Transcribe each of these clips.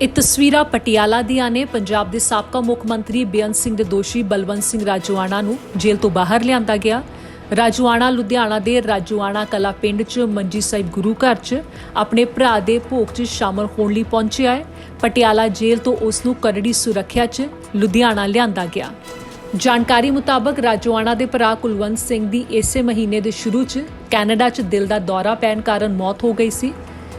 ਇਹ ਤਸਵੀਰਾਂ ਪਟਿਆਲਾ ਦੀਆਂ ਨੇ। ਪੰਜਾਬ ਦੇ ਸਾਬਕਾ ਮੁੱਖ ਮੰਤਰੀ ਬੇਅੰਤ ਸਿੰਘ ਦੇ ਦੋਸ਼ੀ ਬਲਵੰਤ ਸਿੰਘ ਰਾਜੂਆਣਾ ਨੂੰ ਜੇਲ੍ਹ ਤੋਂ ਬਾਹਰ ਲਿਆਂਦਾ ਗਿਆ। ਰਾਜੂਆਣਾ ਲੁਧਿਆਣਾ ਦੇ ਰਾਜੂਆਣਾ ਕਲਾ ਪਿੰਡ 'ਚ ਮੰਜੀ ਸਾਹਿਬ ਗੁਰੂ ਘਰ 'ਚ ਆਪਣੇ ਭਰਾ ਦੇ ਭੋਗ 'ਚ ਸ਼ਾਮਲ ਹੋਣ ਲਈ ਪਹੁੰਚਿਆ ਹੈ। ਪਟਿਆਲਾ ਜੇਲ੍ਹ ਤੋਂ ਉਸ ਨੂੰ ਕਰੜੀ ਸੁਰੱਖਿਆ 'ਚ ਲੁਧਿਆਣਾ ਲਿਆਂਦਾ ਗਿਆ। ਜਾਣਕਾਰੀ ਮੁਤਾਬਕ ਰਾਜੂਆਣਾ ਦੇ ਭਰਾ ਕੁਲਵੰਤ ਸਿੰਘ ਦੀ ਇਸੇ ਮਹੀਨੇ ਦੇ ਸ਼ੁਰੂ 'ਚ ਕੈਨੇਡਾ 'ਚ ਦਿਲ ਦਾ ਦੌਰਾ ਪੈਣ ਕਾਰਨ ਮੌਤ ਹੋ ਗਈ ਸੀ।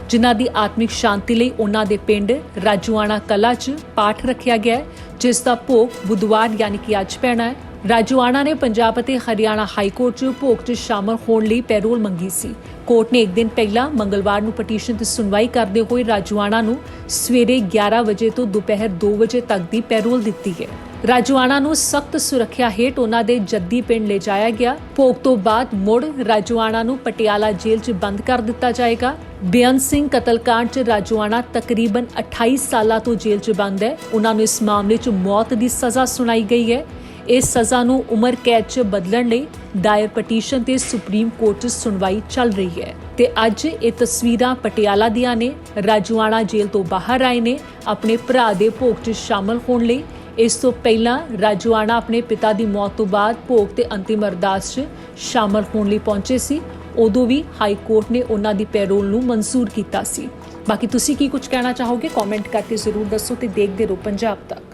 ਜਿਨ੍ਹਾਂ ਦੀ ਆਤਮਿਕ ਸ਼ਾਂਤੀ ਲਈ ਉਹਨਾਂ ਦੇ ਪਿੰਡ ਰਾਜੂਆਣਾ ਕਲਾ 'ਚ ਪਾਠ ਰੱਖਿਆ ਗਿਆ ਹੈ, ਜਿਸ ਦਾ ਭੋਗ ਬੁੱਧਵਾਰ ਯਾਨੀ ਕਿ ਅੱਜ ਪੈਣਾ ਹੈ। ਰਾਜੂਆਣਾ ਨੇ ਪੰਜਾਬ ਅਤੇ ਹਰਿਆਣਾ ਹਾਈ ਕੋਰਟ 'ਚ ਭੋਗ 'ਚ ਸ਼ਾਮਲ ਹੋਣ ਲਈ ਪੈਰੋਲ ਮੰਗੀ ਸੀ। ਕੋਰਟ ਨੇ ਇੱਕ ਦਿਨ ਪਹਿਲਾਂ ਮੰਗਲਵਾਰ ਨੂੰ ਪਟੀਸ਼ਨ ਤੇ ਸੁਣਵਾਈ ਕਰਦੇ ਹੋਏ ਰਾਜੂਆਣਾ ਨੂੰ ਸਵੇਰੇ 11 ਵਜੇ ਤੋਂ ਦੁਪਹਿਰ 2 ਵਜੇ ਤੱਕ ਦੀ ਪੈਰੋਲ ਦਿੱਤੀ ਹੈ ਰਾਜੂਆਣਾ ਨੂੰ ਸਖਤ ਸੁਰੱਖਿਆ ਹੇਠ ਉਹਨਾਂ ਦੇ ਜੱਦੀ ਪਿੰਡ ਲੈ ਜਾਇਆ ਗਿਆ। ਭੋਗ ਤੋਂ ਬਾਅਦ ਮੁੜ ਰਾਜੂਆਣਾ ਨੂੰ ਪਟਿਆਲਾ ਜੇਲ੍ਹ 'ਚ ਬੰਦ ਕਰ ਦਿੱਤਾ ਜਾਏਗਾ। ਬੇਅੰਤ ਸਿੰਘ ਕਤਲकांड 'ਚ ਰਾਜੂਆਣਾ ਤਕਰੀਬਨ 28 ਸਾਲਾਂ ਤੋਂ ਜੇਲ੍ਹ 'ਚ ਬੰਦ ਹੈ। ਉਹਨਾਂ ਨੂੰ ਇਸ ਮਾਮਲੇ 'ਚ ਮੌਤ ਦੀ ਸਜ਼ਾ ਸੁਣਾਈ ਗਈ ਹੈ। ਇਸ ਸਜ਼ਾ ਨੂੰ ਉਮਰ ਕੈਦ 'ਚ ਬਦਲਣ ਲਈ ਦਾਇਰ ਪਟੀਸ਼ਨ ਤੇ ਸੁਪਰੀਮ ਕੋਰਟ 'ਚ ਸੁਣਵਾਈ ਚੱਲ ਰਹੀ ਹੈ ਤੇ ਅੱਜ ਇਹ ਤਸਵੀਰਾਂ ਪਟਿਆਲਾ ਦੀਆਂ ਨੇ। ਰਾਜੂਆਣਾ ਜੇਲ੍ਹ ਤੋਂ ਬਾਹਰ ਆਏ ਨੇ। ਆਪਣੇ ਭਰਾ ਦੇ ਭੋਗ 'ਚ ਸ਼ਾਮਲ ਹੋਣ ਲਈ। ਇਸ ਤੋਂ ਪਹਿਲਾਂ ਰਾਜੂਆਣਾ ਆਪਣੇ ਪਿਤਾ ਦੀ ਮੌਤ ਤੋਂ ਬਾਅਦ ਭੋਗ ਤੇ ਅੰਤਿਮ ਅਰਦਾਸ 'ਚ ਸ਼ਾਮਲ ਹੋਣ ਲਈ ਪਹੁੰਚੇ ਸੀ। ਉਦੋਂ ਵੀ ਹਾਈ ਕੋਰਟ ਨੇ ਉਹਨਾਂ ਦੀ ਪੈਰੋਲ ਨੂੰ ਮਨਜ਼ੂਰ ਕੀਤਾ ਸੀ। ਬਾਕੀ ਤੁਸੀਂ ਕੀ ਕੁਝ ਕਹਿਣਾ ਚਾਹੋਗੇ? ਕਮੈਂਟ ਕਰਕੇ ਜ਼ਰੂਰ ਦੱਸੋ ਤੇ ਦੇਖਦੇ ਰਹੋ ਪੰਜਾਬ ਤੱਕ।